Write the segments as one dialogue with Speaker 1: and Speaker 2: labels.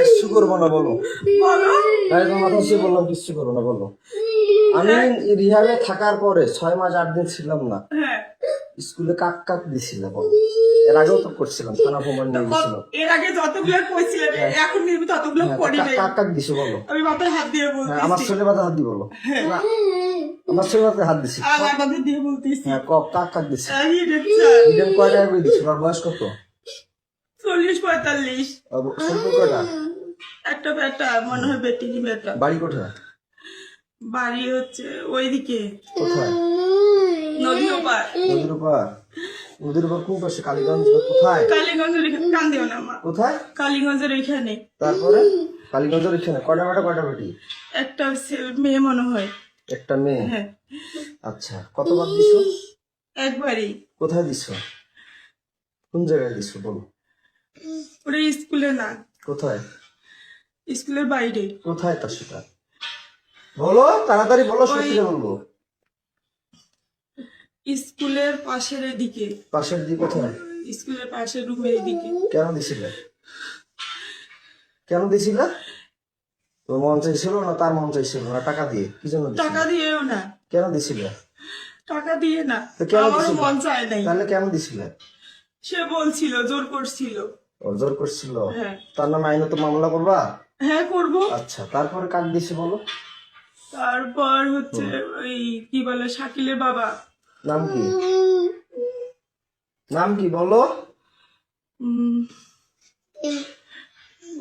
Speaker 1: কিচ্ছু করব না বলো।
Speaker 2: বলো।
Speaker 1: তাই তোমার মাথা সে বললাম কিচ্ছু করব না বলো। আমি রিহাবে থাকার পরে ছয় মাস আট দিন ছিলাম না
Speaker 2: হ্যাঁ।
Speaker 1: স্কুলে কাক কাক দিছিলাম এর আগেও তো করছিলাম থানা প্রমাণ নিয়ে গেছিলাম
Speaker 2: এর আগে যতগুলো কইছিলেন এখন নির্মিত ততগুলো করি নাই
Speaker 1: কাক কাক দিছো বলো।
Speaker 2: আমি মাথায় হাত দিয়ে
Speaker 1: হ্যাঁ আমার ছেলে মাথা হাত দি বলো। আমার ছেলে মাথায় হাত দিছি।
Speaker 2: দিয়ে বলতেছি।
Speaker 1: হ্যাঁ কাক কাক দিছি। কয় টাকা করে দিছো আর বয়স কত?
Speaker 2: চল্লিশ পঁয়তাল্লিশ। একটা বেটা মনে হয় বেটিনি বেটা
Speaker 1: বাড়ি কোথায়?
Speaker 2: বাড়ি হচ্ছে ওইদিকে।
Speaker 1: কোথায়?
Speaker 2: ওপার।
Speaker 1: নদীর কোন পাশে? কালীগঞ্জ কোথায়?
Speaker 2: কালীগঞ্জের এখানে কান দিও না মা।
Speaker 1: কোথায়?
Speaker 2: কালীগঞ্জের এখানে।
Speaker 1: তারপরে? কালীগঞ্জের এখানে। কয়টা বেটা কয়টা বেটি?
Speaker 2: একটা ছে- মেয়ে মনে হয়।
Speaker 1: একটা মেয়ে?
Speaker 2: হ্যাঁ।
Speaker 1: আচ্ছা কতবার দিছো?
Speaker 2: একবারই।
Speaker 1: কোথায় দিছো? কোন জায়গায় দিছো বলো।
Speaker 2: ওটা স্কুলে না।
Speaker 1: কোথায়?
Speaker 2: স্কুলের বাইরে।
Speaker 1: কোথায় তা সেটা? বলো তাড়াতাড়ি বলো সত্যি বলব।
Speaker 2: স্কুলের পাশের
Speaker 1: পাশের দিকে কোথায়?
Speaker 2: স্কুলের পাশের রুমের
Speaker 1: কেন দিছিলে? কেন দিছিলে? তোর মন চাইছিল না তার মন চাইছিল না টাকা দিয়ে? কি জন্য
Speaker 2: টাকা দিয়েও না।
Speaker 1: কেন দিছিলে?
Speaker 2: টাকা দিয়ে না।
Speaker 1: তো কেন
Speaker 2: মন চায় নাই।
Speaker 1: তাহলে কেন দিছিলে?
Speaker 2: সে বলছিল জোর করছিল।
Speaker 1: জোর করছিল।
Speaker 2: হ্যাঁ।
Speaker 1: তার নামে আইনত মামলা করবা?
Speaker 2: হ্যাঁ করব।
Speaker 1: আচ্ছা তারপরে কাক দিছে বলো?
Speaker 2: তারপর হচ্ছে ওই কি বলে শাকিলের বাবা।
Speaker 1: নাম কি? নাম কি বলো?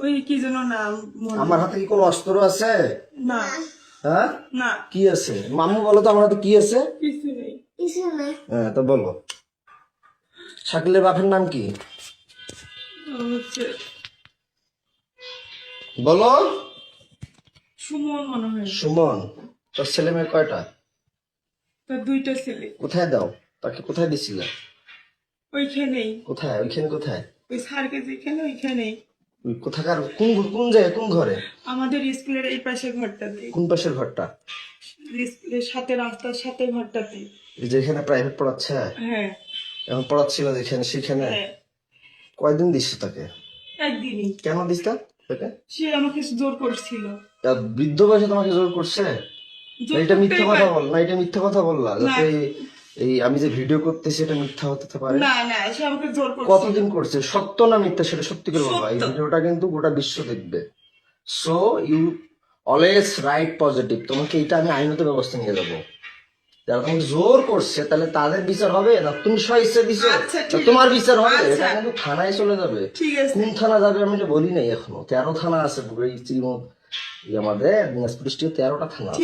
Speaker 2: ওই কি যেন নাম
Speaker 1: আমার হাতে কি কোনো অস্ত্র আছে?
Speaker 2: না।
Speaker 1: হ্যাঁ?
Speaker 2: না।
Speaker 1: কি আছে? মামু বলো তো আমার হাতে কি আছে?
Speaker 2: কিছু নেই।
Speaker 1: হ্যাঁ তো বলো। শাকিলের বাপের নাম কি? বলো।
Speaker 2: সুমন মনে হয়।
Speaker 1: সুমন তোর ছেলে মেয়ে কয়টা?
Speaker 2: তার দুইটা ছেলে।
Speaker 1: কোথায় দাও? তাকে কোথায় দিছিলে?
Speaker 2: ওইখানেই।
Speaker 1: কোথায়? ওইখানে কোথায়?
Speaker 2: ওই স্যারকে যেখানে ওইখানেই।
Speaker 1: ওই কোথাকার কোন কোন জায়গায় কোন ঘরে?
Speaker 2: আমাদের স্কুলের এই পাশে ঘরটাতে
Speaker 1: কোন পাশের ঘরটা?
Speaker 2: স্কুলের সাথে রাস্তার সাথে ঘরটাতে
Speaker 1: যেখানে প্রাইভেট পড়াচ্ছে?
Speaker 2: হ্যাঁ।
Speaker 1: এখন পড়াচ্ছিল যেখানে সেখানে?
Speaker 2: হ্যাঁ।
Speaker 1: কয়দিন দিস তাকে?
Speaker 2: একদিনই।
Speaker 1: কেন দিস তা তাকে?
Speaker 2: সে আমাকে জোর করছিল।
Speaker 1: আর বৃদ্ধ বয়সে তোমাকে জোর করছে? এটা মিথ্যা কথা বল না এটা মিথ্যা কথা বললা যাতে এই- আমি যে ভিডিও করতেছি এটা মিথ্যা হতে পারে।
Speaker 2: না না সে আমাকে জোর করছিল।
Speaker 1: কতদিন করছে? সত্য না মিথ্যা সেটা সত্যি করে বলবা এই ভিডিওটা কিন্তু গোটা বিশ্ব দেখবে। So you always right positive তোমাকে এটা আমি আইনত ব্যবস্থা নিয়ে যাব। যারা তোমাকে জোর করছে তাহলে তাদের বিচার হবে না? তুমি স্বইচ্ছা দিছো
Speaker 2: আচ্ছা,
Speaker 1: তোমার বিচার হবে।
Speaker 2: আচ্ছা।
Speaker 1: এটা কিন্তু থানায় চলে যাবে। কোন থানা যাবে আমি এটা বলি নাই এখনও। তেরো থানা আছে চিরমুখ আমাদের দিনাজপুর ডিস্ট্রিক্টে তেরোটা থানা আছে।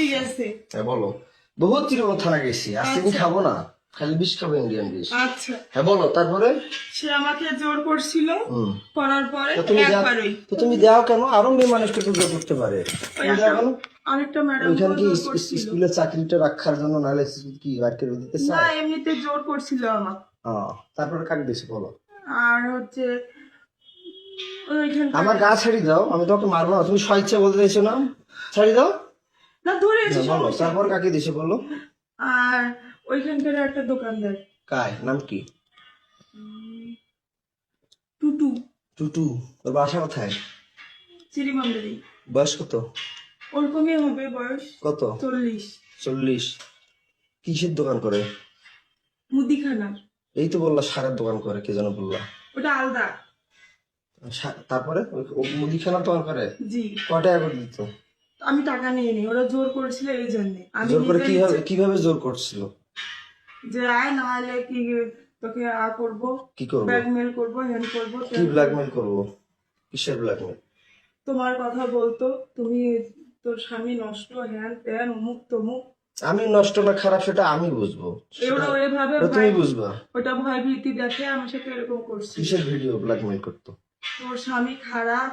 Speaker 1: হ্যাঁ বলো বহুত চিরমুখ থানা গেছি। আজকে তুমি খাব না। খালি বিষ খাব ইন্ডিয়ান বিষ
Speaker 2: আচ্ছা।
Speaker 1: হ্যাঁ বলো তারপরে?
Speaker 2: সে আমাকে জোর করছিল
Speaker 1: হুম।
Speaker 2: করার পরে
Speaker 1: তো তুমি দাও
Speaker 2: একবারই।
Speaker 1: তো তুমি দাও কেন? আরও মেয়ে মানুষকে তো জোর করতে পারে।
Speaker 2: ওই
Speaker 1: তুমি দাও
Speaker 2: একটা-
Speaker 1: কেন?
Speaker 2: আরেকটা ম্যাডাম
Speaker 1: ওইখানে কি
Speaker 2: জোর
Speaker 1: ইস- ইস-
Speaker 2: করছিল।
Speaker 1: স্কুলের চাকরিটা রাখার জন্য নাহলে কি বাইরে দিতে
Speaker 2: না এমনিতে জোর করছিল আমাকে।
Speaker 1: তারপরে কাক দিছে বলো?
Speaker 2: আর হচ্ছে
Speaker 1: আমার গা ছাড়ি দাও আমি তোকে মারবো না। তুমি স্বেচ্ছা বলতে চাইছো না? ছাড়ি দাও।
Speaker 2: না
Speaker 1: হ্যাঁ, তারপর কাকে দিছে বলো?
Speaker 2: আর ওইখানকার একটা দোকানদার।
Speaker 1: কায় নাম কি?
Speaker 2: টুটু।
Speaker 1: টুটু? তোর বাসা কোথায়?
Speaker 2: চিরিমন্দিরি
Speaker 1: বয়স কত?
Speaker 2: ওরকমই হবে বয়স
Speaker 1: কত?
Speaker 2: চল্লিশ।
Speaker 1: চল্লিশ। কিসের দোকান করে?
Speaker 2: মুদিখানার
Speaker 1: এই তো বললা সারের দোকান করে কে যেন বললা।
Speaker 2: ওটা আলাদা।
Speaker 1: তারপরে? মুদিখানার দোকান করে?
Speaker 2: জি।
Speaker 1: কয় টাকা করে দিত?
Speaker 2: আমি টাকা নিয়ে নি ওরা জোর করেছিল এই জন্য।
Speaker 1: জোর করে কীভাবে কীভাবে জোর করছিল?
Speaker 2: যে আয় না হলে কি তোকে আ করব?
Speaker 1: কি করব?
Speaker 2: ব্ল্যাকমেল করব হ্যান করব
Speaker 1: কি ব্ল্যাকমেল করব। কিসের ব্ল্যাকমেল
Speaker 2: তোমার কথা বলতো তুমি তোর স্বামী নষ্ট হ্যান ত্যান অমুক তমুক।
Speaker 1: আমি নষ্ট না খারাপ সেটা আমি বুঝব।
Speaker 2: এভাবে
Speaker 1: তুমি
Speaker 2: ভয়-
Speaker 1: বুঝবা।
Speaker 2: ওটা ভয় ভীতি দেখে আমি সেটা এরকম করছি।
Speaker 1: কিসের ভিডিও ব্ল্যাকমেল করতো?
Speaker 2: তোর স্বামী খারাপ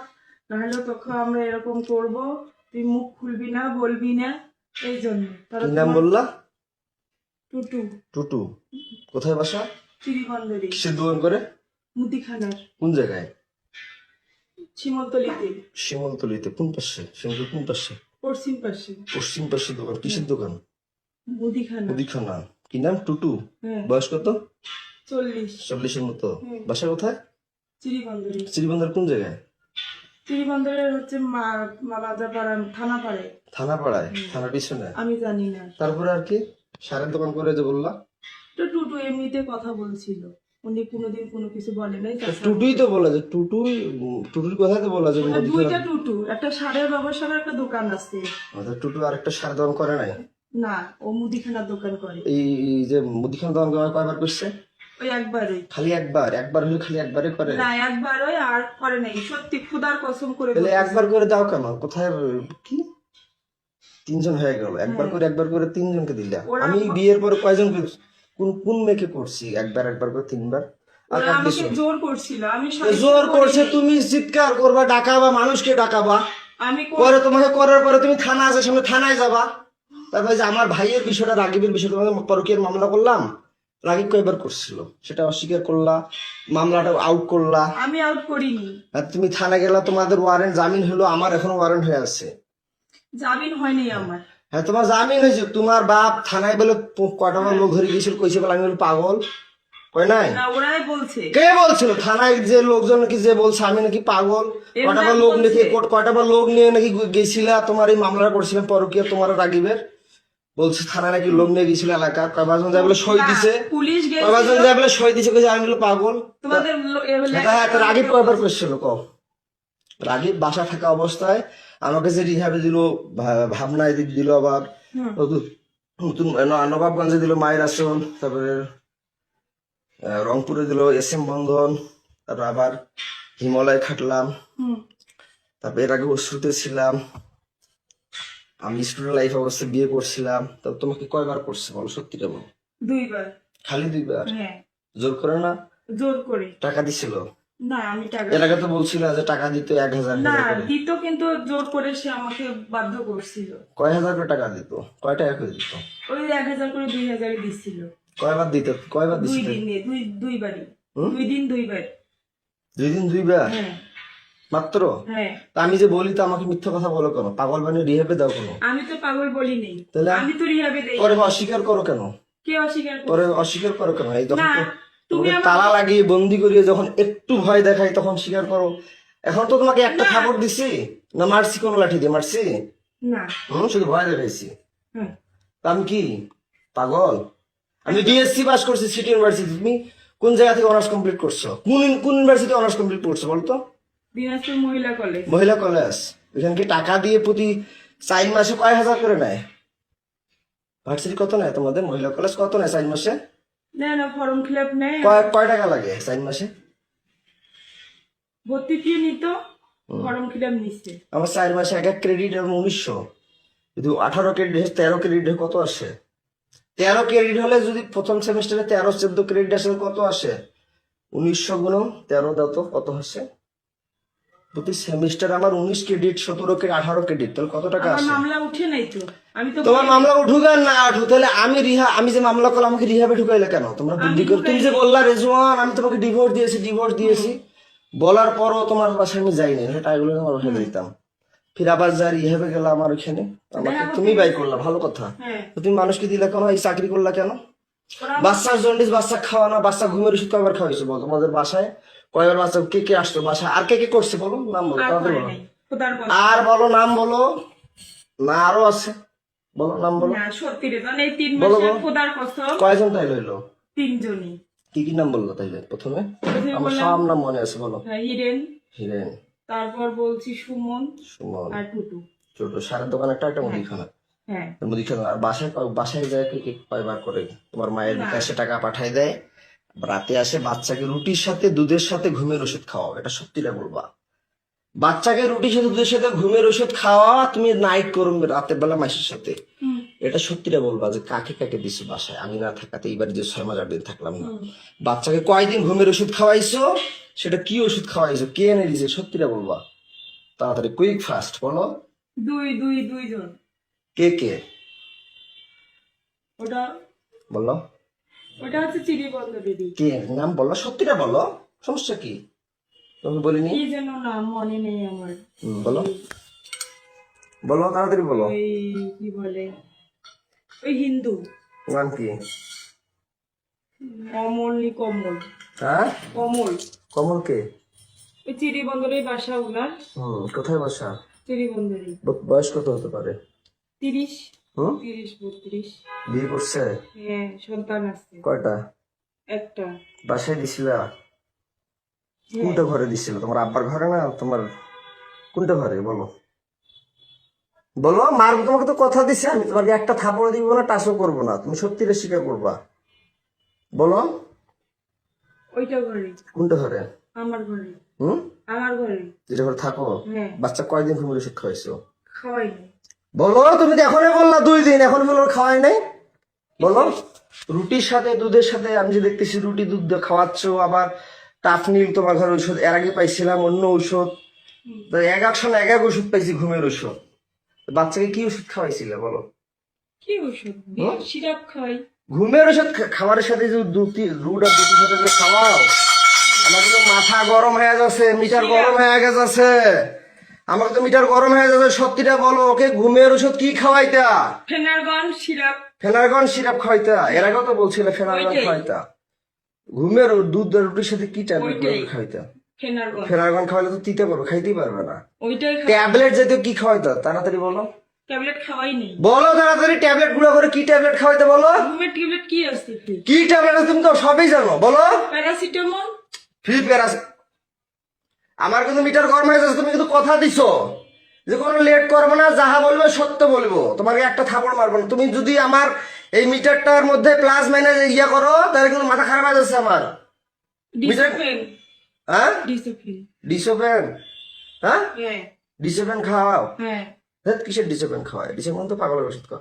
Speaker 2: নাহলে তোকে আমরা এরকম করব। তুই মুখ খুলবি না বলবি না এই জন্য। তারা
Speaker 1: কি নাম বললা?
Speaker 2: টুটু।
Speaker 1: টুটু। কোথায় বাসা?
Speaker 2: চিরিবন্দরি
Speaker 1: কিসের দোকান করে?
Speaker 2: মুদিখানার।
Speaker 1: কোন জায়গায়?
Speaker 2: শিমলতলিতে।
Speaker 1: শিমলতলিতে। কোন পাশে? শিমল কোন পাশে?
Speaker 2: পশ্চিম পাশে।
Speaker 1: পশ্চিম পাশে দোকান। কিসের দোকান?
Speaker 2: মুদিখানা।
Speaker 1: মুদিখানা। কি নাম? টুটু?
Speaker 2: হ্যাঁ।
Speaker 1: বয়স কত?
Speaker 2: চল্লিশ।
Speaker 1: চল্লিশের মতো।
Speaker 2: হুম।
Speaker 1: বাসা কোথায়?
Speaker 2: চিরিবন্দরি
Speaker 1: শ্রীবন্দর কোন জায়গায়?
Speaker 2: ত্রিবন্দরের হচ্ছে মা- মা রাজাপাড়া থানা পাড়ে
Speaker 1: থানা পাড়ায় থানার পিছনে?
Speaker 2: আমি জানি না।
Speaker 1: তারপরে আর কি? সারের দোকান করে যে বললা?
Speaker 2: তো টুটু এমনিতে কথা বলছিল। উনি কোনোদিন কোনো কিছু বলে নাই
Speaker 1: টুটুই তো বলা যে টুটুই টুটুর কথাই তো বলা যে
Speaker 2: ওটা দুইটা টুটু একটা সারের ব্যবসার একটা দোকান আছে।
Speaker 1: আমাদের টুটু আরেকটা সারের দোকান করে নাই?
Speaker 2: না ও মুদিখানার দোকান করে।
Speaker 1: এই যে মুদিখানা দোকান করে কয়বার করছে?
Speaker 2: ওই একবারই।
Speaker 1: খালি একবার? একবার হলে খালি একবারই করে?
Speaker 2: না একবারই আর করে নাই। সত্যি খুদার কসম করে
Speaker 1: তাহলে একবার করে দাও কেন? কোথায় কি? তিনজন হয়ে গেল। একবার করে একবার করে তিনজনকে দিলা। আমি বিয়ের পরে কয়জন কোন কোন মেয়েকে করছি? একবার একবার করে তিনবার?
Speaker 2: জোর।
Speaker 1: করছে তুমি চিৎকার করবা ডাকাবা মানুষকে ডাকাবা। পরে তোমাকে করার পরে তুমি থানা আছে সামনে থানায় যাবা। তারপরে যে আমার ভাইয়ের বিষয়টা রাগিবের বিষয়টা তোমাদের পরকীয়ার মামলা করলাম। রাগিব কয়বার করছিল? সেটা অস্বীকার করলা মামলাটা আউট করলা।
Speaker 2: আমি আউট করিনি।
Speaker 1: আর তুমি থানা গেলা তোমাদের ওয়ারেন্ট জামিন হলো আমার এখন ওয়ারেন্ট হয়ে আছে।
Speaker 2: জামিন হয়নি আমার।
Speaker 1: হ্যাঁ তোমার জামিন হয়েছে। তোমার বাপ থানায় বলে কটা লোক ধরে গেছিল কইছে বলে আমি বলে পাগল। কয় নাই?
Speaker 2: ওরাই বলছে।
Speaker 1: কে বলছিল? থানায় যে লোকজন নাকি যে বলছে আমি নাকি পাগল। কটা লোক। নাকি কটা লোক নিয়ে নাকি গেছিলা তোমার এই মামলা করছিলাম পরকীয়া তোমার রাগিবের। বলছে থানায় নাকি লোক নিয়ে গেছিল এলাকার কয়বারজন যায় বলে সই দিছে।
Speaker 2: পুলিশ
Speaker 1: কয়বারজন
Speaker 2: গেছিল
Speaker 1: যায় বলে সই দিছে কইছে আমি বলে পাগল।
Speaker 2: তোমাদের
Speaker 1: এটা হ্যাঁ, রাগিব কয়বার করছিল ক রাগিব বাসা থাকা অবস্থায় আমাকে যে রিহাবে দিল ভাবনায় দিল আবার নতুন নবাবগঞ্জে দিল মায়ের আসল তারপরে রংপুরে দিল এস এম বন্ধন তারপর আবার হিমালয় খাটলাম। তারপর এর আগে অশ্রুতে ছিলাম। আমি স্টুডেন্ট লাইফ অবস্থায় বিয়ে করছিলাম। তো তোমাকে কয়বার করছে বলো সত্যিটা বলো?
Speaker 2: দুইবার।
Speaker 1: খালি দুইবার?
Speaker 2: হ্যাঁ।
Speaker 1: জোর করে না?
Speaker 2: জোর করে।
Speaker 1: টাকা দিছিল?
Speaker 2: না আমি টাকা
Speaker 1: এর আগে তো বলছিল যে টাকা দিত এক হাজার
Speaker 2: না দিত কিন্তু জোর করে সে আমাকে বাধ্য করছিল।
Speaker 1: কয় হাজার করে টাকা দিত? কয় টাকা করে দিত
Speaker 2: ওই এক হাজার করে দুই হাজারে দিচ্ছিল
Speaker 1: কয়বার দিত কয়বার
Speaker 2: দুই
Speaker 1: দিছিল?
Speaker 2: দুই দুইবারই। দুই দিন দুইবার।
Speaker 1: দুই দিন দুইবার?
Speaker 2: হ্যাঁ।
Speaker 1: মাত্র?
Speaker 2: হ্যাঁ।
Speaker 1: আমি যে বলি তো আমাকে মিথ্যা কথা বলো কেন? পাগল বানিয়ে রিহেবে দাও কেন?
Speaker 2: আমি তো পাগল বলি নেই।
Speaker 1: তাহলে?
Speaker 2: আমি তো রিহাবে দেই।
Speaker 1: অস্বীকার করো কেন?
Speaker 2: কে অস্বীকার করে?
Speaker 1: অস্বীকার করো কেন? এই যখন
Speaker 2: তুমি
Speaker 1: তালা লাগিয়ে বন্দি করিয়ে যখন একটু ভয় দেখাই তখন স্বীকার করো। এখন তো তোমাকে একটা থাপড় দিছি? না মারছি কোন লাঠি দিয়ে? মারছি?
Speaker 2: না।
Speaker 1: হুম শুধু ভয় দেখাইছি। আমি কি? পাগল? আমি বিএসসি পাস করছি সিটি ইউনিভার্সিটি। তুমি কোন জায়গা থেকে অনার্স কমপ্লিট করছ? কোন কোন ইউনিভার্সিটি অনার্স কমপ্লিট করছ বলতো?
Speaker 2: দিনাজপুর মহিলা কলেজ
Speaker 1: মহিলা কলেজ এখানে কি টাকা দিয়ে প্রতি চার মাসে কয় হাজার করে নেয়? ভার্সিটি কত নেয় তোমাদের? মহিলা কলেজ কত নেয় চার মাসে?
Speaker 2: না না ফর্ম ফিল আপ নেই।
Speaker 1: কয় কয় টাকা লাগে সাইন মাসে?
Speaker 2: ভর্তি ফি নিত ফর্ম ফিল আপ নিচ্ছে।
Speaker 1: আমার চার মাসে এক এক ক্রেডিট উনিশশো। যদি আঠারো ক্রেডিট তেরো ক্রেডিট কত আসে? তেরো ক্রেডিট হলে যদি প্রথম সেমিস্টারে তেরো চোদ্দ ক্রেডিট আসে কত আসে? উনিশশো গুণ তেরো দাও তো কত আসে? প্রতি সেমিস্টার আমার উনিশ ক্রেডিট সতেরো ক্রেডিট আঠারো ক্রেডিট তাহলে কত টাকা আসে
Speaker 2: মামলা উঠে নাই তো। আমি তো
Speaker 1: তোমার মামলা উঠুক আর না উঠুক তাহলে আমি রিহা আমি যে মামলা করলাম আমাকে রিহাবে ঢুকাইলে কেন? তোমরা বুদ্ধি করে তুমি যে বললা রেজওয়ান আমি তোমাকে ডিভোর্স দিয়েছি ডিভোর্স দিয়েছি। বলার পরও তোমার বাসায় আমি যাইনি সেটা এগুলো আমার বাসায় ফির আবার যা রিহাবে গেলাম আমার ওখানে আমাকে তুমি বাই করলা ভালো কথা।
Speaker 2: হ্যাঁ।
Speaker 1: তুমি মানুষকে দিলে কেন? এই চাকরি করলা কেন?
Speaker 2: ওরা
Speaker 1: বাচ্চার জন্ডিস বাচ্চা খাওয়ানো বাচ্চা ঘুমের ওষুধ কয়বার খাওয়াইছো বলো? তোমাদের বাসায় কয়বার বাচ্চা কে কে আসতো বাসা আর কে কে করছে বলো নাম বলো
Speaker 2: আর
Speaker 1: তাদের বলো। আর নাম বলো। না আরও আছে। বলো নাম বলো।
Speaker 2: না সত্যি রে এই তিন
Speaker 1: বলো,
Speaker 2: মাসে খোদার কসম।
Speaker 1: কয়জন তাই লইলো
Speaker 2: তিনজনই।
Speaker 1: কি কি নাম বলল তাইলে প্রথমে? আমার সব নাম মনে আছে বলো।
Speaker 2: হ্যাঁ, হিরেন।
Speaker 1: হিরেন।
Speaker 2: তারপর বলছি সুমন।
Speaker 1: সুমন।
Speaker 2: আর টুটু।
Speaker 1: ছোট সারের দোকান একটা একটা মুদিখানা।
Speaker 2: হ্যাঁ।
Speaker 1: মুদিখানা। আর বাসায় বাসায় যায় কে কে কয়বার করে? তোমার মায়ের বিকাশে টাকা পাঠায় দেয়। রাতে আসে বাচ্চাকে রুটির সাথে দুধের সাথে ঘুমের ওষুধ খাওয়াও এটা সত্যিটা বলবা। বাচ্চাকে রুটির সাথে দুধের সাথে ঘুমের ওষুধ খাওয়া তুমি নাইট করবে রাতের বেলা মাসের সাথে। এটা সত্যিটা বলবা যে কাকে কাকে দিছো বাসায়? আমি না থাকাতে এইবার যে ছয় মাস আট দিন থাকলাম না। বাচ্চাকে কয়দিন ঘুমের ওষুধ খাওয়াইছো? সেটা কি ওষুধ খাওয়াইছো? কে এনে দিছে? সত্যিটা বলবা। তাড়াতাড়ি কুইক ফাস্ট বলো।
Speaker 2: দুই দুই দুইজন।
Speaker 1: কে কে?
Speaker 2: ওটা
Speaker 1: বলো।
Speaker 2: ওটা হচ্ছে চিড়ি বন্ধ দিদি
Speaker 1: কে নাম বলো? সত্যিটা বলো। সমস্যা কি? তুমি বলিনি?
Speaker 2: কি যেন নাম মনে নেই আমার।
Speaker 1: বলো। বলো তাড়াতাড়ি বলো।
Speaker 2: ওই কি বলে? ওই হিন্দু।
Speaker 1: নাম কি?
Speaker 2: অমল কমল।
Speaker 1: হ্যাঁ?
Speaker 2: কমল।
Speaker 1: কমল কে?
Speaker 2: ওই চিড়ি বাসা ওনার।
Speaker 1: হুম কোথায় বাসা?
Speaker 2: চিড়ি বন্দরে
Speaker 1: বয়স কত হতে পারে?
Speaker 2: তিরিশ।
Speaker 1: বিয়ে করছে?
Speaker 2: হ্যাঁ সন্তান আছে।
Speaker 1: কয়টা?
Speaker 2: একটা।
Speaker 1: বাসায় দিছিলা?
Speaker 2: হ্যাঁ,
Speaker 1: কোনটা ঘরে দিছিল? তোমার আব্বার ঘরে না তোমার কোনটা ঘরে? বলো। বলো মার তোমাকে তো কথা দিছে আমি। তোমাকে একটা থাপড় দিব না টাচও করব না। তুমি সত্যিটা স্বীকার করবা। বলো।
Speaker 2: ওইটা ঘরে।
Speaker 1: কোনটা ঘরে?
Speaker 2: আমার ঘরে।
Speaker 1: হুম?
Speaker 2: আমার ঘরে।
Speaker 1: যেটা ঘরে থাকো?
Speaker 2: হ্যাঁ।
Speaker 1: বাচ্চা কয়দিন ঘুমিয়ে ওষুধ খাওয়াইছো
Speaker 2: খাওয়াইনি।
Speaker 1: বলো তুমি তো এখনই বললা দুই দিন এখন বলো খাওয়াই নাই। বলো রুটির সাথে দুধের সাথে আমি যে দেখতেছি রুটি দুধ খাওয়াচ্ছ আবার টাফনিল তোমার ঘরে ঔষধ এর আগে পাইছিলাম অন্য ঔষধ। তো এক এক সময় এক এক ওষুধ পাইছি ঘুমের ওষুধ বাচ্চাকে কি ওষুধ খাওয়াইছিলে বলো?
Speaker 2: কি ওষুধ সিরাপ খাওয়াই
Speaker 1: ঘুমের ওষুধ খাবারের সাথে যে দুটি রুট আর দুটির সাথে যে খাওয়াও আমার মাথা গরম হয়ে যাচ্ছে মিটার গরম হয়ে গেছে। আমার তো মিটার গরম হয়ে যাচ্ছে সত্যিটা বলো ওকে ঘুমের ওষুধ কি খাওয়াইতা?
Speaker 2: Phenergan syrup.
Speaker 1: ফেনারগন সিরাপ খাওয়াইতা? এর আগেও তো বলছিলে ফেনারগন। খাওয়াইতা। ঘুমের দুধ আর রুটির সাথে কি ট্যাবলেট। খাওয়াইতা?
Speaker 2: ফেনারগন।
Speaker 1: খাওয়াইলে তো দিতে পারবে খাইতেই পারবে না। ট্যাবলেট জাতীয় কি খাওয়াইতা? তাড়াতাড়ি বলো।
Speaker 2: ট্যাবলেট খাওয়াইনি।
Speaker 1: বলো তাড়াতাড়ি ট্যাবলেটগুলো করে কি ট্যাবলেট খাওয়াইতে বলো?
Speaker 2: ঘুমের ট্যাবলেট কি আছে
Speaker 1: কি ট্যাবলেট তুমি তো সবই জানো বলো।
Speaker 2: প্যারাসিটামল।
Speaker 1: ফ্রি প্যারাস আমার কিন্তু মিটার গরম হয়ে যাচ্ছে তুমি কিন্তু কথা দিছো। যে কোনো লেট করব না যাহা বলবে সত্য বলব। তোমাকে একটা থাপড় মারবো না। তুমি যদি আমার এই মিটারটার মধ্যে প্লাস মাইনাস ইয়া করো তাহলে কিন্তু মাথা খারাপ হয়ে যাচ্ছে আমার। হ্যাঁ?
Speaker 2: ডিসোফেন
Speaker 1: ডিসোপেন হ্যাঁ?
Speaker 2: হ্যাঁ।
Speaker 1: ডিসোপেন খাওয়াও।
Speaker 2: হ্যাঁ।
Speaker 1: হ্যাঁ কিসের ডিসোপেন খাওয়ায়? ডিসোপেন তো পাগলের ওষুধ খাও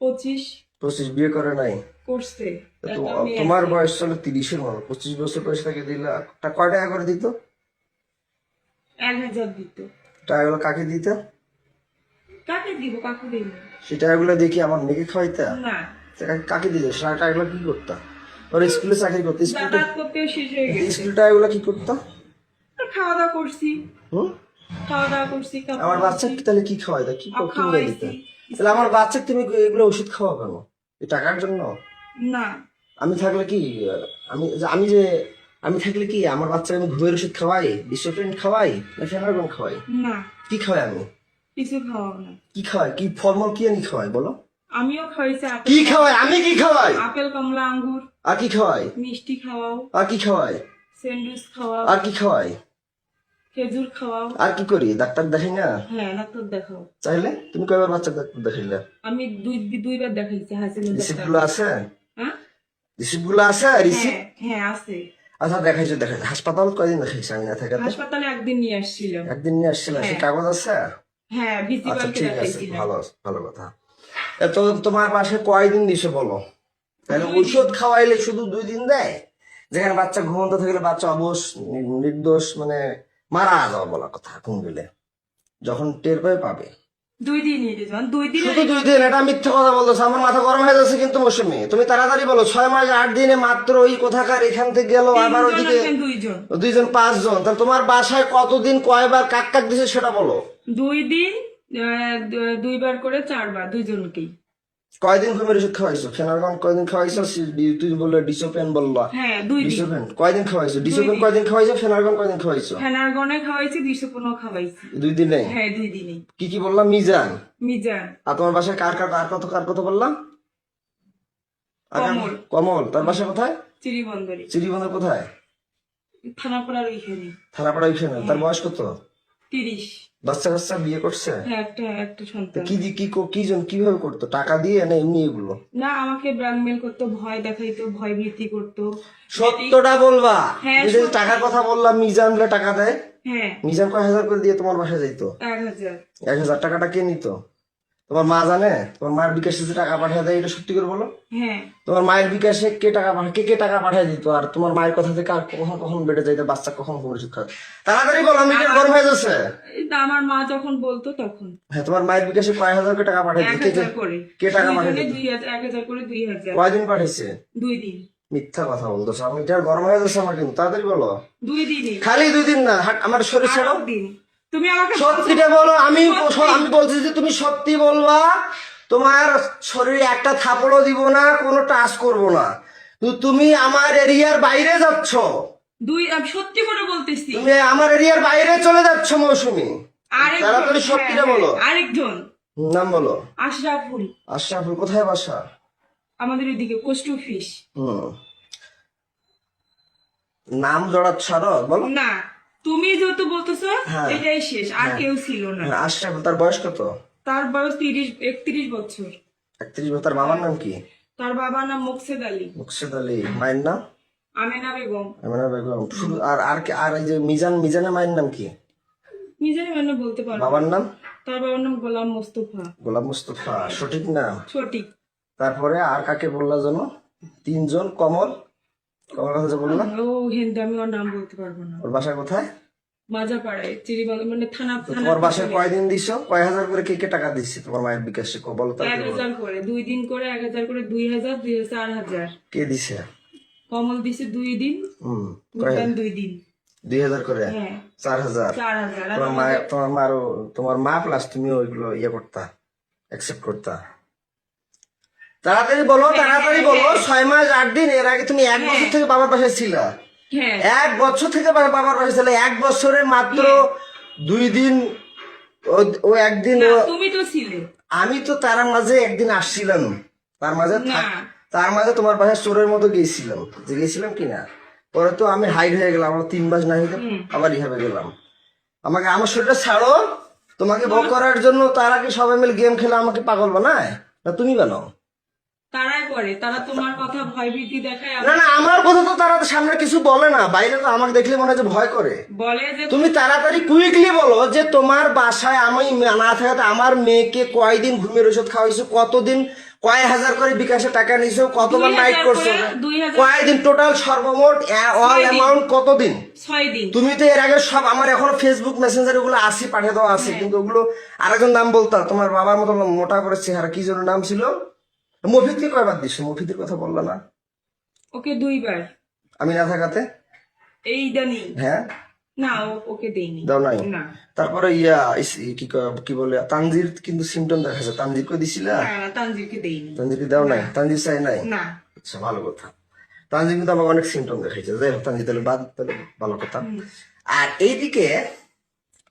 Speaker 2: পঁচিশ
Speaker 1: পঁচিশ বিয়ে করে নাই?
Speaker 2: করছে।
Speaker 1: তোমার-। বয়স চলে তিরিশের মতো। পঁচিশ বছর বয়স তাকে দিলে কয় টাকা করে দিত?
Speaker 2: এক হাজার দিত।
Speaker 1: টাকাগুলো কাকে দিত?
Speaker 2: কাকে দিব? কাকে দিব
Speaker 1: সেই টাকাগুলো দেখি আমার মেয়েকে খাওয়াইতা?
Speaker 2: না।
Speaker 1: কাকে- দিত? সে টাকাগুলো কি করতা? ওর স্কুলে চাকরি করতে। স্কুলে টাকাগুলো কি করতা?
Speaker 2: খাওয়া দাওয়া করছি।
Speaker 1: হুম?
Speaker 2: খাওয়া দাওয়া করছি
Speaker 1: আমার বাচ্চা তাহলে কি খাওয়াইতা? কি কিনে দিতে তাহলে আমার বাচ্চাকে তুমি এগুলো ওষুধ খাওয়া কেন? এই টাকার জন্য?
Speaker 2: না।
Speaker 1: আমি থাকলে কি আমি আমি যে আমি থাকলে কি আমার বাচ্চাকে আমি ঘুমের ওষুধ খাওয়াই? ডিসোপ্রিন খাওয়াই? না ফেনারগন খাওয়াই?
Speaker 2: না।
Speaker 1: কি খাওয়াই আমি?
Speaker 2: কিছু খাওয়াও না।
Speaker 1: কি খাওয়াই? কি ফলমূল কি আনি খাওয়াই বলো?
Speaker 2: আমিও খাওয়াইছি
Speaker 1: কি খাওয়াই? আমি কি খাওয়াই?
Speaker 2: আপেল কমলা আঙ্গুর।
Speaker 1: আর কি খাওয়াই?
Speaker 2: মিষ্টি খাওয়াও।
Speaker 1: আর কি খাওয়াই?
Speaker 2: স্যান্ডউইচ খাওয়াও।
Speaker 1: আর কি খাওয়াই?
Speaker 2: খেজুর খাওয়াও।
Speaker 1: আর কি করি? ডাক্তার দেখাই না?
Speaker 2: হ্যাঁ ডাক্তার দেখাও।
Speaker 1: চাইলে? তুমি কয়বার বাচ্চা ডাক্তার দেখাইলে?
Speaker 2: আমি দুই দুইবার দেখাইছি হাসিনা
Speaker 1: রিসিপ্ট
Speaker 2: ডাক্তার।
Speaker 1: গুলো আছে?
Speaker 2: হ্যাঁ?
Speaker 1: রিসিপ্টগুলো আছে রিসিপ্ট?
Speaker 2: হ্যাঁ হ্যাঁ আছে।
Speaker 1: আচ্ছা দেখাইছো দেখাইছো। হাসপাতাল কয়দিন দেখাইছো আমি না থাকাতে?
Speaker 2: হাসপাতালে একদিন নিয়ে আসছিলাম।
Speaker 1: একদিন নিয়ে আসছিল? সে
Speaker 2: হ্যাঁ।
Speaker 1: কাগজ আছে?
Speaker 2: হ্যাঁ
Speaker 1: আচ্ছা ঠিক আছে ভালো ভালো কথা। তো তোমার পাশে কয়দিন দিছে বলো? তাহলে ঔষধ খাওয়াইলে শুধু দুই দিন দেয়? যেখানে বাচ্চা ঘুমন্ত থাকলে বাচ্চা অবশ নির্দোষ মানে মারা যাওয়া বলা কথা গেলে যখন টের পাবে পাবে।
Speaker 2: দুই দিনই দুই দিন
Speaker 1: শুধু দুই দিন এটা মিথ্যা কথা বলতেছে। আমার মাথা গরম হয়ে যাচ্ছে কিন্তু মৌসুমি। তুমি তাড়াতাড়ি বলো ছয় মাস আট দিনে মাত্র ওই কোথাকার এখান থেকে গেল আবার ওইদিকে
Speaker 2: দুইজন।
Speaker 1: দুইজন পাঁচজন। তাহলে তোমার বাসায় কতদিন কয়বার কাক কাক দিছে সেটা বলো।
Speaker 2: দুই দিন দুইবার করে চারবার দুইজনকেই।
Speaker 1: কয়দিন ঘুমের ওষুধ খাওয়াইছো? ফেনারগন কয়দিন খাওয়াইছো? তুই বললে ডিসোপেন বললা।
Speaker 2: হ্যাঁ দুই দিন।
Speaker 1: ডিসোপেন। কয়দিন খাওয়াইছো? ডিসোপেন কয়দিন খাওয়াইছো? ফেনারগন কয়দিন খাওয়াইছো?
Speaker 2: ফেনারগনে খাওয়াইছি পনেরো খাওয়াইছি।
Speaker 1: দুই দিনে?
Speaker 2: হ্যাঁ দুই দিনই
Speaker 1: কি কি বললাম মিজান।
Speaker 2: মিজান।
Speaker 1: আর তোমার বাসায় কার কার আর কত কার কত বললাম কার-
Speaker 2: কমল।
Speaker 1: কমল। তার বাসা কোথায়?
Speaker 2: চিরিবন্দরে
Speaker 1: চিড়িবন্দর কোথায়?
Speaker 2: থানাপাড়ার ওইখানে।
Speaker 1: থানাপাড়া ওইখানে। তার বয়স কত?
Speaker 2: তিরিশ।
Speaker 1: বাচ্চা কাচ্চা বিয়ে করছে?
Speaker 2: হ্যাঁ একটা একটা সন্তান।
Speaker 1: কি কি কি জন কীভাবে করতো? টাকা দিয়ে না এমনি এগুলো?
Speaker 2: না আমাকে ব্ল্যাকমেল করতো ভয় দেখাইতো ভয় ভীতি করতো।
Speaker 1: সত্যটা বলবা?
Speaker 2: হ্যাঁ,
Speaker 1: এই যে
Speaker 2: সত্যি।
Speaker 1: টাকার কথা বললাম মিজান বলে টাকা দেয়?
Speaker 2: হ্যাঁ।
Speaker 1: মিজান কয় হাজার করে দিয়ে তোমার বাসায় যাইতো?
Speaker 2: এক হাজার।
Speaker 1: এক হাজার টাকাটা কে নিত? তোমার মা জানে? তোমার মায়ের বিকাশে যে টাকা পাঠিয়ে দেয় এটা সত্যি করে বলো?
Speaker 2: হ্যাঁ।
Speaker 1: তোমার মায়ের বিকাশে কে টাকা কে কে টাকা পাঠিয়ে দিত? আর তোমার মায়ের কথা থেকে আর কখন কখন বেড়ে যাইতে বাচ্চা কখন পরিচিত খায় তাড়াতাড়ি বলো আমি গরম হয়ে যাচ্ছে?
Speaker 2: আমার মা যখন বলতো তখন।
Speaker 1: হ্যাঁ তোমার মায়ের বিকাশে কয় হাজার করে টাকা পাঠিয়ে দিত? কে কে টাকা পাঠিয়ে দিত?
Speaker 2: এক হাজার করে দুই হাজার।
Speaker 1: কয়দিন পাঠিয়েছে?
Speaker 2: দুই দিন।
Speaker 1: মিথ্যা কথা বলতো আমি এটা গরম হয়ে যাচ্ছে আমার কিন্তু। তাড়াতাড়ি বলো।
Speaker 2: দুই দিনই।
Speaker 1: খালি দুই দিন না আমার শরীর ছাড়ো।
Speaker 2: আরও দিন। তুমি আমাকে
Speaker 1: সত্যিটা বলো আমি আমি বলছি যে তুমি সত্যি বলবা তোমার শরীরে একটা থাপড়ও দিব না কোনো টাচ করব না। তুমি আমার এরিয়ার বাইরে যাচ্ছ।
Speaker 2: দুই আমি সত্যি করে বলতেছি।
Speaker 1: তুমি আমার এরিয়ার বাইরে চলে যাচ্ছ মৌসুমি। তাড়াতাড়ি সত্যিটা বলো।
Speaker 2: আরেকজন।
Speaker 1: নাম বলো।
Speaker 2: আশরাফুল।
Speaker 1: আশরাফুল কোথায় বাসা?
Speaker 2: আমাদের এদিকে পোস্ট অফিস।
Speaker 1: হুম। নাম জড়াচ্ছ আরও বলো।
Speaker 2: না। তুমি যেহেতু বলতেছো
Speaker 1: হ্যাঁ।
Speaker 2: এটাই শেষ আর কেউ ছিল না।
Speaker 1: আশরাফুল তার বয়স কত?
Speaker 2: তার বয়স তিরিশ একত্রিশ বছর।
Speaker 1: একত্রিশ বছর তার বাবার নাম কি?
Speaker 2: তার বাবার নাম মুকসেদ আলী।
Speaker 1: মুকসেদ আলী মায়ের নাম?
Speaker 2: আমেনা বেগম।
Speaker 1: আমিনা বেগম শুধু আর আর আর এই যে মিজান মিজানের মায়ের নাম কি?
Speaker 2: নিজের মানে বলতে পারব
Speaker 1: বাবার নাম?
Speaker 2: তার বাবার নাম গোলাম মোস্তফা।
Speaker 1: গোলাম মুস্তফা সঠিক নাম?
Speaker 2: সঠিক।
Speaker 1: তারপরে আর কাকে বললা যেন? তিনজন কমল কমল কথা যে বললা
Speaker 2: ও হিন্দু আমি ওর নাম বলতে পারব না।
Speaker 1: ওর বাসা কোথায়?
Speaker 2: মাজাপাড়ায় চিরিবাগ মানে থানা
Speaker 1: তোমার বাসায় কয়দিন দিছো? কয় হাজার করে কে কে টাকা দিচ্ছে তোমার মায়ের বিকাশে? বলো তো
Speaker 2: এক হাজার করে দুই দিন করে এক হাজার করে দুই হাজার দুই চার হাজার।
Speaker 1: কে দিছে?
Speaker 2: কমল দিছে দুই দিন
Speaker 1: হুম
Speaker 2: দুই দিন।
Speaker 1: দুই হাজার করে?
Speaker 2: হ্যাঁ।
Speaker 1: চার হাজার? তোমার মা তোমার মা তোমার মা প্লাস তুমি ওইগুলো ইয়ে করতা অ্যাকসেপ্ট করতা? তাড়াতাড়ি বলো তাড়াতাড়ি বলো ছয় মাস আট দিন এর আগে তুমি এক বছর থেকে বাবার পাশে ছিলা।
Speaker 2: হ্যাঁ।
Speaker 1: এক বছর থেকে বাবার পাশে ছিল এক বছরে মাত্র দুই দিন ও- একদিন
Speaker 2: তুমি তো ছিলে।
Speaker 1: আমি তো তার মাঝে একদিন আসছিলাম। তার মাঝে তার মাঝে তোমার পাশে চোরের মতো গেছিলাম। যে গেছিলাম কিনা? পরে তো আমি হাইড হয়ে গেলাম আমার তিন মাস না হইতে আবার ইহাবে গেলাম। আমাকে আমার শরীরটা ছাড়ো। তোমাকে বক করার জন্য তারা কি সবাই মিলে গেম খেলে আমাকে পাগল বানায়? না তুমি বানাও?
Speaker 2: তারাই করে তারা তোমার কথা ভয়ভীতি দেখায়
Speaker 1: না না আমার কথা তো তারা সামনে কিছু বলে না বাইরে তো আমাকে দেখলে মনে হয় যে ভয় করে।
Speaker 2: বলে যে
Speaker 1: তুমি তাড়াতাড়ি কুইকলি বলো যে তোমার বাসায় আমি না থাকাতে আমার মেয়েকে কয়দিন ঘুমের ওষুধ খাওয়াইছো কতদিন কয় হাজার করে বিকাশে টাকা নিছো কতবার নাইট করছ?
Speaker 2: করে,
Speaker 1: কয়দিন টোটাল সর্বমোট অল অ্যামাউন্ট কতদিন?
Speaker 2: ছয় দিন।
Speaker 1: তুমি তো এর আগে সব আমার এখন ফেসবুক মেসেঞ্জার ওগুলো আসি পাঠিয়ে দেওয়া আছে কিন্তু ওগুলো আরেকজন নাম বলতা তোমার বাবার মতো মোটা করে চেহারা কি জন্য নাম ছিল? মফিদকে কয়বার দিছো মফিদের কথা বললা না।
Speaker 2: ওকে দুইবার।
Speaker 1: আমি না থাকাতে?
Speaker 2: এই ইদানিং।
Speaker 1: হ্যাঁ?
Speaker 2: না ওকে দেইনি
Speaker 1: দাও নাই?
Speaker 2: না।
Speaker 1: তারপরে ইয়া কি কি বলে তানজির কিন্তু সিমটম দেখাচ্ছে তানজির কে দিছিলা?
Speaker 2: না, না, তানজিরকে দেইনি
Speaker 1: তানজির দাও নাই? তানজির চাই নাই?
Speaker 2: না।
Speaker 1: আচ্ছা ভালো কথা। তানজির কিন্তু আমাকে অনেক সিমটম দেখাইছে। যাই হোক তানজির তাহলে বাদ তাহলে ভালো কথা। আর এইদিকে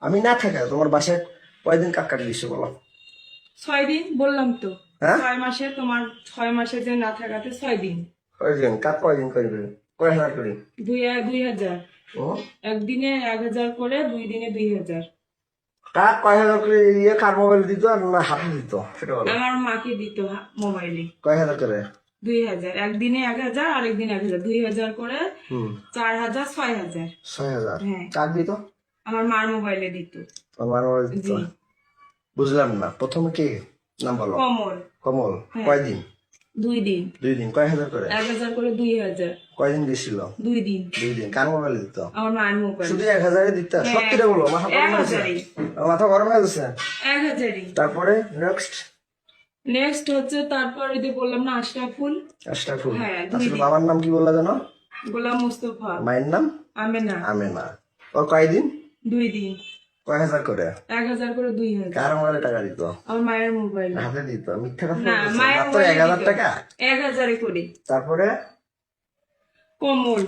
Speaker 1: আমি না থাকা তোমার বাসায় কয়দিন কাক দিছো বলো?
Speaker 2: ছয় দিন বললাম তো? ছয় মাসে তোমার ছয় মাসে যে না থাকাতে ছয় দিন।
Speaker 1: কয়দিন করবে? কয় হাজার করি?
Speaker 2: দুই দুই হাজার।
Speaker 1: ও?
Speaker 2: একদিনে এক হাজার করে দুই দিনে দুই হাজার।
Speaker 1: কাক কয় হাজার করে ইয়ে কার মোবাইল দিত আর না হাতে দিত? সেটা বলো।
Speaker 2: আমার মাকে দিত মোবাইলে
Speaker 1: কয় হাজার করে?
Speaker 2: দুই হাজার। একদিনে এক হাজার আরেকদিন এক হাজার। দুই হাজার করে
Speaker 1: হুম।
Speaker 2: চার হাজার ছয় হাজার।
Speaker 1: ছয় হাজার।
Speaker 2: হ্যাঁ।
Speaker 1: দিত?
Speaker 2: আমার মার মোবাইলে দিত।
Speaker 1: আমার মোবাইল দিত। বুঝলাম না। প্রথমে কে? নাম বলো
Speaker 2: কমল।
Speaker 1: কমল
Speaker 2: হ্যাঁ।
Speaker 1: কয়দিন
Speaker 2: দুই দিন।
Speaker 1: দুই দিন। কয় হাজার করে?
Speaker 2: এক হাজার করে দুই হাজার।
Speaker 1: কয়দিন গেছিল?
Speaker 2: দুই দিন।
Speaker 1: দুই দিন। কার মোবাইল দিত?
Speaker 2: আমার মায়ের মোবাইল।
Speaker 1: শুধু এক হাজারে দিত? সত্যিটা বলো মাথা গরম হয়েছে। মাথা গরম হয়ে গেছে।
Speaker 2: এক হাজারই।
Speaker 1: তারপরে নেক্সট
Speaker 2: নেক্সট হচ্ছে তারপর যে বললাম না আশরাফুল
Speaker 1: আশরাফুল
Speaker 2: হ্যাঁ,
Speaker 1: বাবার নাম কি বললা জানো?
Speaker 2: গোলাম মুস্তফা।
Speaker 1: মায়ের নাম?
Speaker 2: আমেনা।
Speaker 1: আমেনা। ওর কয়দিন
Speaker 2: দুই দিন।
Speaker 1: কয় হাজার করে?
Speaker 2: এক হাজার করে দুই হাজার।
Speaker 1: কার মোবাইলে টাকা দিত?
Speaker 2: আমার মায়ের মোবাইল।
Speaker 1: হাতে দিত। মিথ্যা কথা
Speaker 2: না মায়ের
Speaker 1: মাত্র এক হাজার টাকা?
Speaker 2: এক হাজারে করে।
Speaker 1: তারপরে?
Speaker 2: কমল।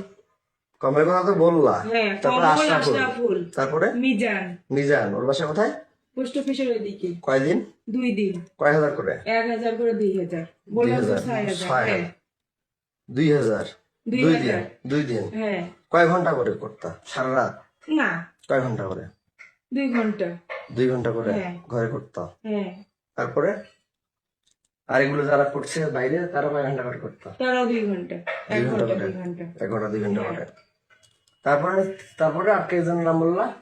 Speaker 1: কমের কথা তো বললা।
Speaker 2: হ্যাঁ
Speaker 1: তারপরে আশরাফুল।
Speaker 2: আশরাফুল।
Speaker 1: তারপরে?
Speaker 2: মিজান।
Speaker 1: মিজান। ওর বাসা কোথায়?
Speaker 2: পোস্ট অফিসের ওইদিকে।
Speaker 1: কয়দিন?
Speaker 2: দুই দিন।
Speaker 1: কয় হাজার করে?
Speaker 2: এক হাজার করে দুই হাজার।
Speaker 1: দুই
Speaker 2: বললাম
Speaker 1: হাজার।
Speaker 2: ছয়। হ্যাঁ।
Speaker 1: দুই হাজার।
Speaker 2: দুই
Speaker 1: দিন? দুই দিন?
Speaker 2: হ্যাঁ।
Speaker 1: কয় ঘণ্টা করে করতা? সারা রাত?
Speaker 2: না।
Speaker 1: কয় ঘণ্টা করে?
Speaker 2: দুই ঘণ্টা।
Speaker 1: দুই ঘণ্টা করে
Speaker 2: হ্যাঁ।
Speaker 1: ঘরে করতাম
Speaker 2: হ্যাঁ।
Speaker 1: তারপরে? আর এগুলো যারা করছে বাইরে তারা কয় ঘণ্টা করে করতো?
Speaker 2: তারাও দুই ঘণ্টা। এক ঘণ্টা
Speaker 1: করে। এক ঘণ্টা দুই ঘণ্টা করে। তারপরে তারপরে জন নাম বললা?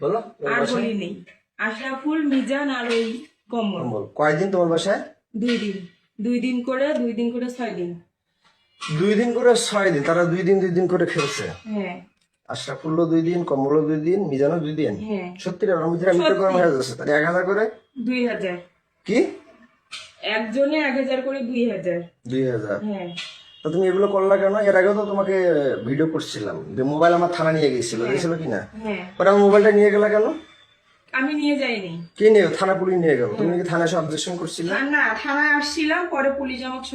Speaker 1: বলো
Speaker 2: আর বলি নেই। আশরাফুল মিজান আর ওই কম্বল।
Speaker 1: কয়দিন তোমার বাসায়?
Speaker 2: দুই দিন। দুই দিন করে দুই দিন করে ছয় দিন।
Speaker 1: দুই দিন করে ছয় দিন। তারা দুই দিন দুই দিন করে খেলছে?
Speaker 2: হ্যাঁ।
Speaker 1: আশরাফুল্লো দুই দিন কমল দুই দিন মিজানো দুই দিন।
Speaker 2: হ্যাঁ।
Speaker 1: সত্যি রমিতিরা মিটার গরম হয়ে যাচ্ছে তাহলে এক হাজার করে?
Speaker 2: দুই হাজার।
Speaker 1: কি?
Speaker 2: একজনে এক হাজার করে দুই হাজার।
Speaker 1: দুই হাজার।
Speaker 2: হ্যাঁ।
Speaker 1: তো তুমি এগুলো করলা কেন? এর আগেও তো তোমাকে ভিডিও করছিলাম। যে মোবাইল আমার থানা নিয়ে গেছিল। গেছিল কি না
Speaker 2: হ্যাঁ।
Speaker 1: পরে আমার মোবাইলটা নিয়ে গেলা কেন?
Speaker 2: আমি নিয়ে যাইনি।
Speaker 1: কে নিয়ে থানা পুলিশ নিয়ে গেল। তুমি কি থানায় অবজেকশন করছিলে?
Speaker 2: না থানায় আসছিলাম পরে পুলিশ আমাকে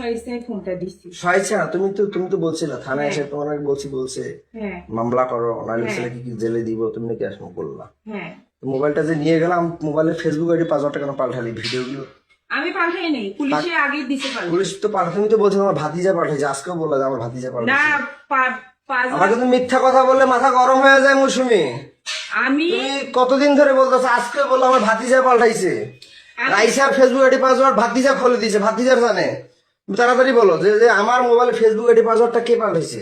Speaker 2: ফোনটা
Speaker 1: সহায়ছা তুমি তো তুমি তো বলছিলে থানায় এসে তোমার আগে বলছি বলছে
Speaker 2: হ্যাঁ।
Speaker 1: মামলা করো নাহলে ছেলেকে কি জেলে দিব তুমি নাকি আসব বললা।
Speaker 2: হ্যাঁ।
Speaker 1: মোবাইলটা যে নিয়ে গেলাম মোবাইলের ফেসবুক আইডি পাঁচ হাজার টাকা পাল্টালি ভিডিওগুলো?
Speaker 2: আমি পাঠাই নেই পুলিশে আগে দিতে পারব
Speaker 1: পুলিশ তো পাঠা তুমি তো বলছো আমার ভাতিজা পাঠাইছে আজকেও বললা যে আমার ভাতিজা
Speaker 2: না
Speaker 1: পাঠাইছে।
Speaker 2: পা-
Speaker 1: আমাকে তো মিথ্যা কথা বললে মাথা গরম হয়ে যায় মৌসুমি।
Speaker 2: আমি
Speaker 1: কতদিন ধরে বলতেছো? আজকে বলল আমার ভাতিজা পাল্টাইছে। রাইসার ফেসবুক আইডি পাসওয়ার্ড ভাতিজা খুলে দিয়েছে। ভাতিজার জানে। তাড়াতাড়ি বলো যে যে আমার মোবাইলে ফেসবুক আইডি পাসওয়ার্ডটা কে পাল্টাইছে?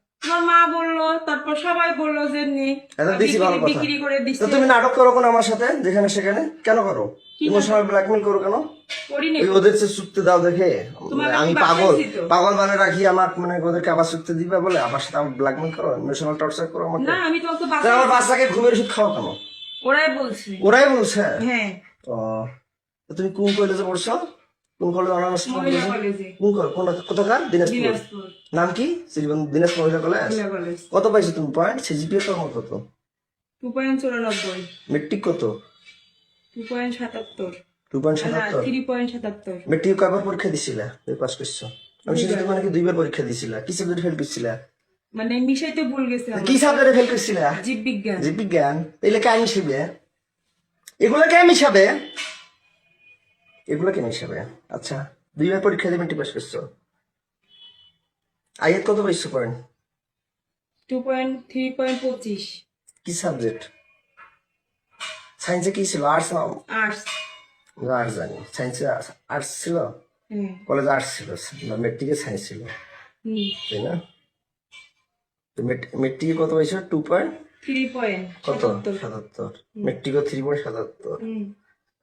Speaker 2: তোমার মা বলল তারপর সবাই বলল যে নে
Speaker 1: এটা দিছি ভালো
Speaker 2: বিক্রি- করে
Speaker 1: তো তুমি নাটক করো কেন আমার সাথে যেখানে সেখানে? কেন করো? ইমোশনাল ব্ল্যাকমেল করো কেন? ওদের চুক্তি দাও দেখে। আমি
Speaker 2: আমি
Speaker 1: পাগল। পাগল মানে রাখি আমার মানে ওদেরকে আবার চুক্তি দিবে বলে আমার সাথে আমার ব্ল্যাকমেল করো? ইমোশনাল টর্চার করো আমাকে?
Speaker 2: না আমি তোমাকে
Speaker 1: আমার বাচ্চাকে ঘুমের ওষুধ খাও কেন?
Speaker 2: ওরাই বলছে।
Speaker 1: ওরাই বলছে?
Speaker 2: হ্যাঁ।
Speaker 1: ও তুমি কোন কলেজে পড়ছো? কোন কলেজ অনার্স কোন কোন কোথাকার? দিনাজপুর।
Speaker 2: দিনাজপুর।
Speaker 1: নাম কি? দিনাজপুর মহিলা কলেজ কত পাইছো তুমি? পয়েন্ট সিজিপিএ তোর কত?
Speaker 2: টু পয়েন্ট চুরানব্বই।
Speaker 1: মেট্রিক কত?
Speaker 2: টু পয়েন্ট সাতাত্তর।
Speaker 1: টু পয়েন্ট সাতাত্তর।
Speaker 2: থ্রি পয়েন্ট সাতাত্তর।
Speaker 1: মেট্রিক কয়বার পরীক্ষা দিছিলা? তুমি পাস করছ। আমি শুনছি তুমি নাকি দুইবার পরীক্ষা দিছিলা। কি সাবজেক্টে ফেল করছিলা?
Speaker 2: মানে বিষয়তে ভুল গেছে
Speaker 1: কি সাবজেক্টে ফেল করছিলা?
Speaker 2: জীব বিজ্ঞান
Speaker 1: জীব বিজ্ঞান এগুলো কে মিশাবে এগুলো কে মিশাবে? এগুলো কেন মিশাবে। আচ্ছা দুইবার পরীক্ষা মেট্রিক পাস করছ। আইয়ের কত পাইছো point
Speaker 2: two point three point পঁচিশ।
Speaker 1: কি সাবজেক্ট? সায়েন্সে কি ছিল? আর্টস না?
Speaker 2: আর্টস
Speaker 1: আর্টস জানি। সায়েন্সে আর্টস ছিল? কলেজ আর্টস ছিল মেট্রিকে সায়েন্স ছিল।
Speaker 2: হুম।
Speaker 1: তাই না? মেট্রিকে কত পাইছো টু পয়েন্ট
Speaker 2: থ্রি পয়েন্ট
Speaker 1: কত? সাতাত্তর। মেট্রিকও থ্রি পয়েন্ট সাতাত্তর।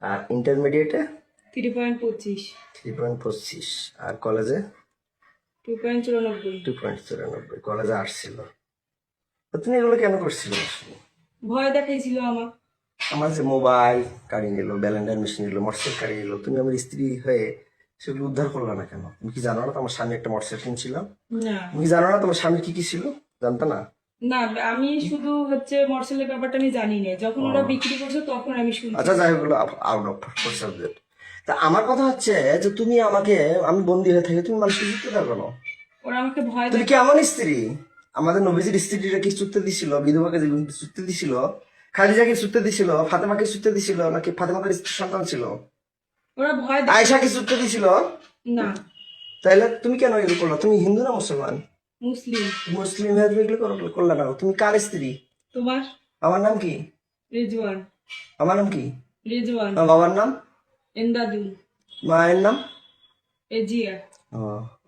Speaker 1: আর ইন্টারমিডিয়েটে
Speaker 2: থ্রি পয়েন্ট পঁচিশ।
Speaker 1: থ্রি পয়েন্ট পঁচিশ। আর কলেজে?
Speaker 2: টু পয়েন্ট চুরানব্বই।
Speaker 1: টু পয়েন্ট চুরানব্বই। কলেজে আর্টস ছিল তুমি এগুলো কেন করছিলে
Speaker 2: ভয় দেখাইছিল আমার।
Speaker 1: আমার যে মোবাইল কাড়ি নিল ব্যালেন্ডার মেশিন নিল মোটরসাইকেল কাড়ি নিল তুমি আমার স্ত্রী হয়ে সেগুলো উদ্ধার করল না কেন? তুমি কি জানো না তোমার স্বামী একটা মোটরসাইকেল
Speaker 2: না।
Speaker 1: তুমি কি জানো না তোমার স্বামীর কি কি ছিল? জানতো না?
Speaker 2: না আমি শুধু হচ্ছে মর্সেলের ব্যাপারটা আমি জানি না। যখন ওরা বিক্রি করছে তখন আমি শুনছি।
Speaker 1: আচ্ছা যাই হোক আউট অফ সাবজেক্ট তা আমার কথা হচ্ছে যে তুমি আমাকে আমি বন্দি হয়ে থাকি তুমি মানুষকে জিততে পারবে না।
Speaker 2: ওরা আমাকে ভয়
Speaker 1: তুমি কেমন স্ত্রী? আমাদের নবীজির স্ত্রীরা কি চুক্তি দিছিল? বিধবাকে যে চুক্তি দিছিল? খাদিজাকে চুক্তি দিছিল? ফাতেমাকে চুক্তি দিছিল? নাকি ফাতেমাকে সন্তান ছিল?
Speaker 2: ওরা ভয় দেখ
Speaker 1: আয়সাকে চুক্তি দিছিল?
Speaker 2: না।
Speaker 1: তাইলে তুমি কেন এগুলো করল? তুমি হিন্দু না মুসলমান?
Speaker 2: মুসলিম।
Speaker 1: মুসলিম হয়ে তুমি এগুলো করলে না তুমি কার স্ত্রী?
Speaker 2: তোমার?
Speaker 1: আমার নাম কি?
Speaker 2: রেজওয়ান।
Speaker 1: আমার নাম কি?
Speaker 2: রেজওয়ান।
Speaker 1: বাবার নাম? মায়ের নাম?
Speaker 2: এজিয়া।
Speaker 1: ও,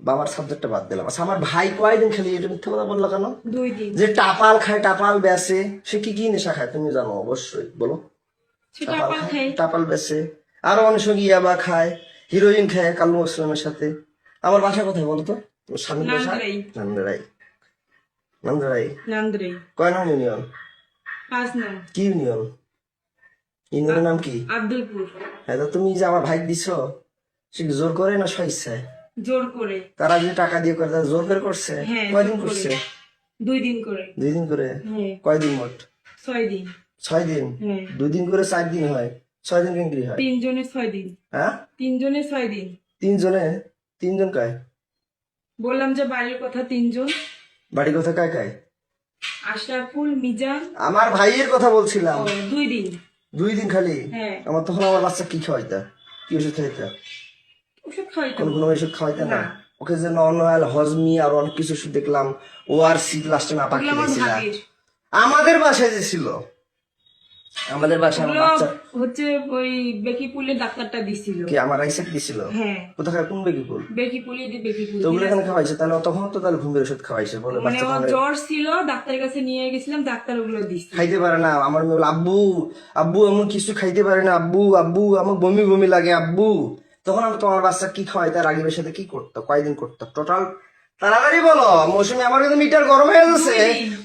Speaker 1: বাবার সাবজেক্টটা বাদ দিলাম। আচ্ছা আমার ভাই কয়দিন খেলি? এটা মিথ্যা কথা বলল কেন?
Speaker 2: দুই দিন।
Speaker 1: যে টাপাল খায় টাপাল বেচে সে কি কি নেশা খায়? তুমি জানো অবশ্যই। বলো। টাপাল বেচে আরও অনেক সঙ্গে ইয়াবা খায় হিরোইন খায় কালু মুসলামের সাথে। আমার বাসা কোথায় বলো তো। স্বামীর বাসা?
Speaker 2: নান্দারাই।
Speaker 1: নান্দারাই। নান্দ্রাই? কয় নাম ইউনিয়ন? কি ইউনিয়ন? নাম কি?
Speaker 2: আব্দুলপুর।
Speaker 1: হ্যাঁ তো তুমি যে আমার ভাই দিছ সে জোর করে না স্বইচ্ছায়
Speaker 2: জোর করে।
Speaker 1: তারা যদি টাকা দিয়ে করে তারা জোর করে করছে?
Speaker 2: হ্যাঁ,
Speaker 1: কয়দিন করছে?
Speaker 2: দুই দিন করে।
Speaker 1: দুই দিন করে?
Speaker 2: হ্যাঁ।
Speaker 1: কয়দিন মোট?
Speaker 2: ছয় দিন।
Speaker 1: ছয় দিন?
Speaker 2: হ্যাঁ।
Speaker 1: দুই দিন করে চার দিন হয়। ছয় দিন হয়।
Speaker 2: তিনজনে ছয় দিন।
Speaker 1: হ্যাঁ?
Speaker 2: তিনজনে ছয় দিন।
Speaker 1: তিনজনে? তিনজন কায়?
Speaker 2: বললাম যে বাড়ির কথা তিনজন।
Speaker 1: বাড়ি কথা কায় কায়?
Speaker 2: আশরাফুল মিজান।
Speaker 1: আমার ভাইয়ের কথা বলছিলাম।
Speaker 2: দুই দিন।
Speaker 1: দুই দিন খালি?
Speaker 2: হ্যাঁ।
Speaker 1: আমার তখন আমার বাচ্চা কি খাওয়াইতা? কি ওষুধ খাইতা
Speaker 2: ওষুধ কোনো
Speaker 1: কোন কোন ওষুধ খাওয়াইতা না। ওকে যে নর্মাল হজমি আর অনেক কিছু ওষুধ দেখলাম ও আর সি লাস্টে না পাকি
Speaker 2: ওগুলো আমার
Speaker 1: দিয়েছিল
Speaker 2: ভাবির
Speaker 1: আমাদের বাসায় যে ছিল আমাদের বাসায় আমার বাচ্চা
Speaker 2: হচ্ছে ওই বেকিপুলের ডাক্তারটা দিছিল।
Speaker 1: কি আমার আইসেক দিছিল?
Speaker 2: হ্যাঁ।
Speaker 1: কোথায় কোন
Speaker 2: বেকিপুলি দিয়ে বেকিপুল
Speaker 1: তো ওগুলো এখানে খাওয়াইছে তাহলে তখন তো তাহলে ঘুমের ওষুধ খাওয়াইছে বলে
Speaker 2: মানে
Speaker 1: বাচ্চা
Speaker 2: জ্বর ছিল ডাক্তারের কাছে নিয়ে গেছিলাম ডাক্তার ওগুলো
Speaker 1: খাইতে পারে না আমার মেয়ে আব্বু আব্বু এমন কিছু খাইতে পারে না আব্বু আব্বু আমার বমি বমি লাগে আব্বু। তখন আমি তোমার বাচ্চা কি খাওয়াইতে রাগিবের সাথে কি করতো কয়দিন করতো? টোটাল তাড়াতাড়ি বলো মৌসুমি আমার কিন্তু মিটার গরম হয়ে যাচ্ছে।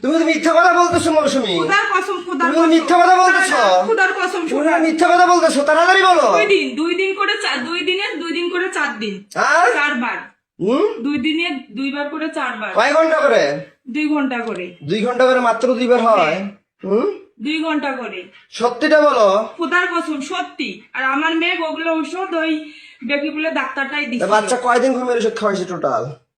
Speaker 1: তুমি তো মিথ্যা কথা বলতেছো মৌসুমি। তুমি মিথ্যা কথা বলতেছো।
Speaker 2: খুদার কসম
Speaker 1: তুমি মিথ্যা কথা বলতেছো তাড়াতাড়ি বলো।
Speaker 2: দুই দিন দুই দিন করে চার দুই দিনে দুই দিন করে চার দিন।
Speaker 1: হ্যাঁ
Speaker 2: চারবার। দুই দিনে দুইবার করে চারবার।
Speaker 1: কয় ঘণ্টা করে?
Speaker 2: দুই ঘণ্টা করে।
Speaker 1: দুই ঘণ্টা করে মাত্র দুইবার হয়। হুম?
Speaker 2: দুই ঘণ্টা করে।
Speaker 1: সত্যিটা বলো।
Speaker 2: খুদার কসম সত্যি। আর আমার মেয়ে ওগুলো ঔষধ ওই বেকিপুলের ডাক্তারটাই দিচ্ছে
Speaker 1: বাচ্চা কয়দিন ঘুমের ওষুধ খাওয়াইছে টোটাল